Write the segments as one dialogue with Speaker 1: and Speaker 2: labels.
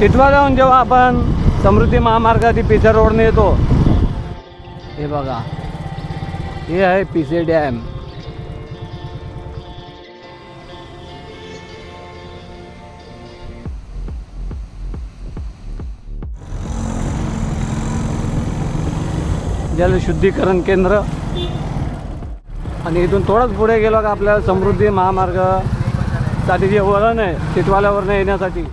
Speaker 1: टिटवाळ्याहून जेव्हा आपण समृद्धी महामार्गाची पिसर रोडने येतो हे बघा. हे आहे पिसे डॅम. जलशुद्धीकरण केंद्र. आणि इथून थोडंच पुढे गेलो का आपल्याला समृद्धी महामार्गसाठी जे वळण आहे तिथवाल्यावरनं येण्यासाठी.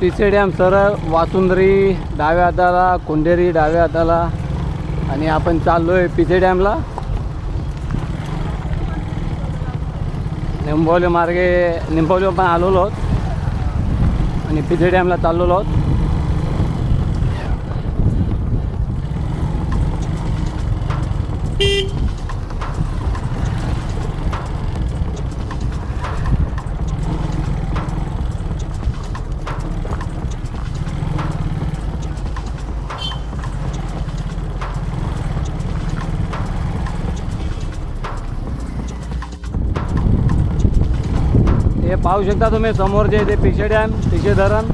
Speaker 1: तिसरे डॅम सरळ वासुंदरी डाव्या हाताला कुंडेरी डाव्या हाताला. आणि आपण चाललो आहे पिसे डॅमला निंबोली मार्गे निंबोली पण आलेलो आहोत. आणि पिसे डॅमला चाललेलो आहोत. हे पाहू शकता तुम्ही समोर जे ते पिशे डॅम पिशे धरण.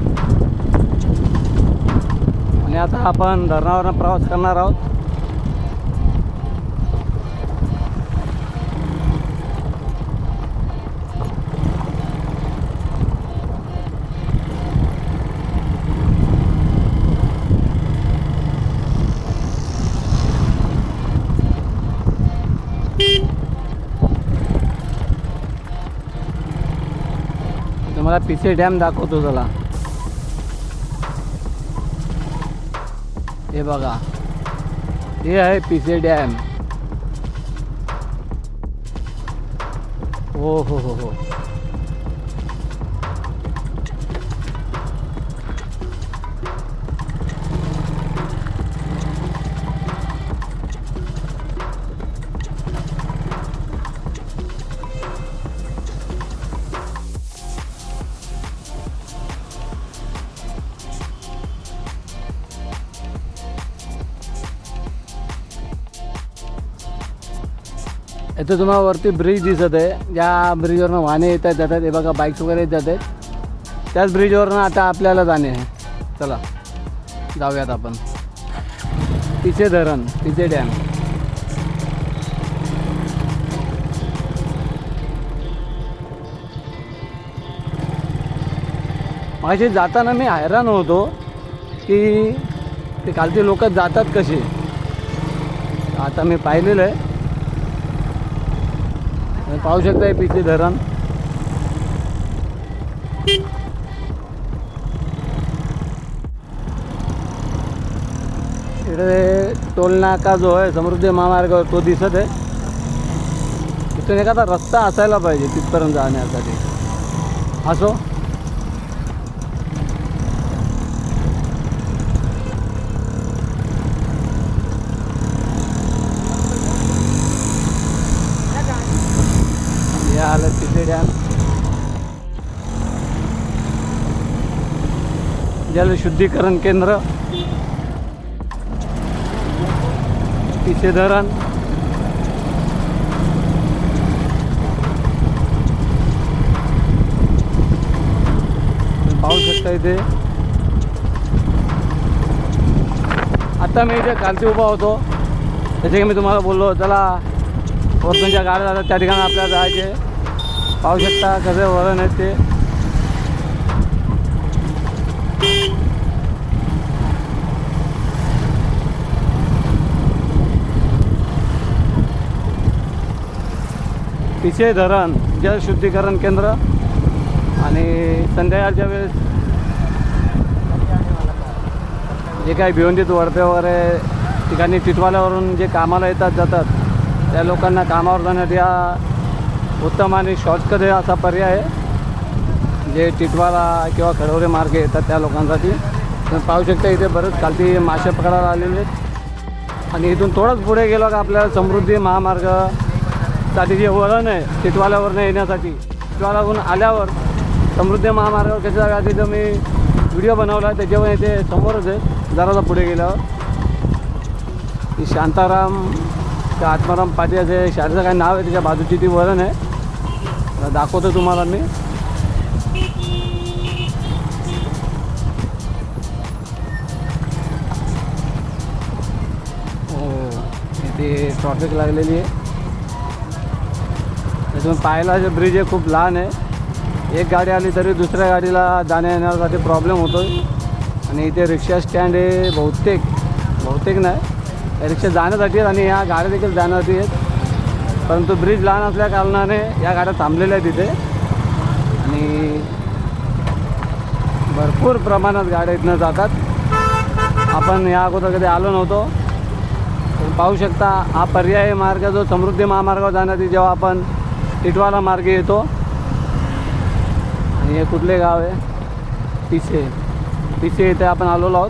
Speaker 1: आणि आता आपण धरणावर प्रवास करणार आहोत. तुम्हाला पिसे डॅम दाखवतो चला. हे बघा. हे आहे पिसे डॅम हो हो हो हो. इथं तुम्हाला वरती ब्रिज दिसत आहे. ज्या ब्रिजवरनं वाहने येतात जातात. हे बघा बाईक्स वगैरे येत जात आहेत. त्याच ब्रिजवरनं आता आपल्याला जाणे आहे. चला जाऊयात आपण. तिचे धरण तिचे डॅम माझे जाताना मी हैराण होतो की ते खालती लोक जातात कसे? आता मी पाहिलेलं आहे. आणि पाहू शकता पिचे धरण. इकडे टोल नाका जो आहे समृद्धी महामार्गावर तो दिसत आहे. तिथून एखादा रस्ता असायला पाहिजे तिथपर्यंत जाण्यासाठी. असो हे आलं जलशुद्धीकरण केंद्र. तिथे धरण पाहू शकता इथे. आता मी इथे खालती उभा होतो. त्याच्या मी तुम्हाला बोललो चला वरतूनच्या गाड्या जातात त्या ठिकाणी आपल्याला जायचे. पाहू शकता कसे वरण आहेत ते. पिसे धरण जलशुद्धीकरण केंद्र. आणि संध्याकाळच्या वेळेस जे काही भिवंडीत वडपे वगैरे ठिकाणी टिटवाल्यावरून जे कामाला येतात जातात त्या लोकांना कामावर जाण्यात या. उत्तम आणि शॉर्टकट असा पर्याय आहे. जे टिटवाला किंवा खडवरे मार्गे येतात त्या लोकांसाठी. पाहू शकता इथे बरेच खालती मासे पकडायला आलेले आहेत. आणि इथून थोडंच पुढे गेलो का आपल्याला समृद्धी महामार्ग. साठी जे वळण आहे टिटवाल्यावरनं येण्यासाठी. टिटवाल्याहून आल्यावर समृद्धी महामार्गावर कसं जागा तिथं मी व्हिडिओ बनवला आहे त्याच्यावर इथे समोरच आहे. जरासा पुढे गेल्यावर. की शांताराम का आत्माराम पाटी असे शाळेचं काही नाव आहे त्याच्या बाजूची ती वळण आहे. दाखवतो तुम्हाला मी. हो इथे ट्रॉफिक लागलेली आहे. त्यातून पाहायला जे ब्रिज आहे खूप लहान आहे. एक गाडी आली तरी दुसऱ्या गाडीला जाण्या येण्यासाठी प्रॉब्लेम होतो आणि इथे रिक्षा स्टँड आहे बहुतेक. बहुतेक नाही. रिक्षा जाण्यासाठी आहेत आणि ह्या गाड्या देखील जाण्यासाठी आहेत. परंतु ब्रिज लहान असल्या कारणाने या गाड्या थांबलेल्या आहेत तिथे. आणि भरपूर प्रमाणात गाड्या इथनं जातात. आपण या अगोदर कधी आलो नव्हतो. तर पाहू शकता हा पर्यायी मार्ग जो समृद्धी महामार्गावर जाण्यासाठी जेव्हा आपण टिटवाला मार्गे येतो. आणि हे कुठले गाव आहे? पिसे. पिसे इथे आपण आलेलो आहोत.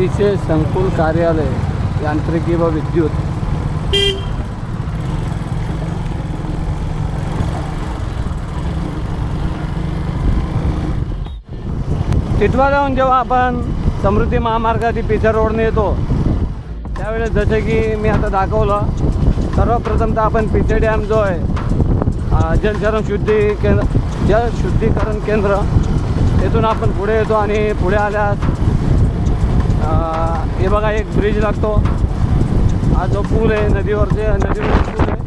Speaker 1: पिसे संकुल कार्यालय यांत्रिकी व विद्युत. टिटवाल्याहून जेव्हा आपण समृद्धी महामार्गाची पिचर रोडने येतो त्यावेळेस जसे की मी आता दाखवलं सर्वप्रथम तर आपण पिचे डॅम जो आहे जलचरण शुद्धी केंद्र जल शुद्धीकरण केंद्र येथून आपण पुढे येतो आणि पुढे आल्यास हे बघा एक ब्रिज लागतो. हा जो पूल आहे नदीवरचे नदीवर पूल आहे.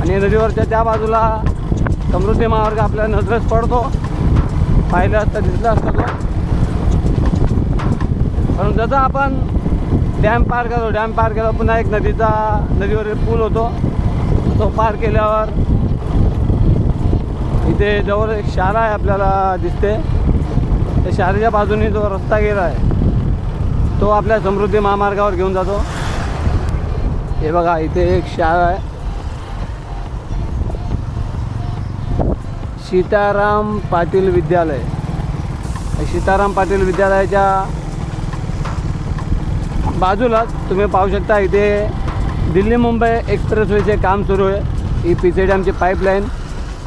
Speaker 1: आणि नदीवरच्या त्या बाजूला समृद्धी महामार्ग आपल्या नजरेस पडतो. पाहिलं असतं दिसलं असतं तो. पण जसं आपण डॅम पार करतो डॅम पार केला पुन्हा एक नदीचा नदीवरील पूल होतो. तो पार केल्यावर इथे जवळ एक शाळा आहे आपल्याला दिसते. त्या शाळेच्या बाजूने जो रस्ता गेला आहे तो आपल्या समृद्धी महामार्गावर घेऊन जातो. हे बघा इथे एक शाळा आहे. सीताराम पाटील विद्यालय. सीताराम पाटील विद्यालयाच्या बाजूलाच तुम्ही पाहू शकता इथे दिल्ली मुंबई एक्सप्रेसवेचे काम सुरू आहे. ही पी सी डॅमची पाईपलाईन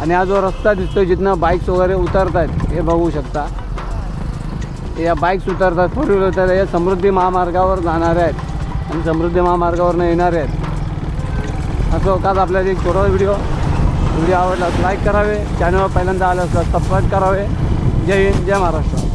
Speaker 1: आणि हा जो रस्ता दिसतो जिथनं बाईक्स वगैरे उतरत आहेत हे बघू शकता. या बाईक्स उतरतात फोर व्हीलर उतरतात या समृद्धी महामार्गावर जाणार आहेत. आणि समृद्धी महामार्गावरनं येणारे आहेत. असं काच आपल्याला एक छोटा व्हिडिओ व्हिडिओ आवडला. लाईक करावे चॅनलवर पहिल्यांदा आलं असलं सबस्क्राईब करावे. जय हिंद जय महाराष्ट्र.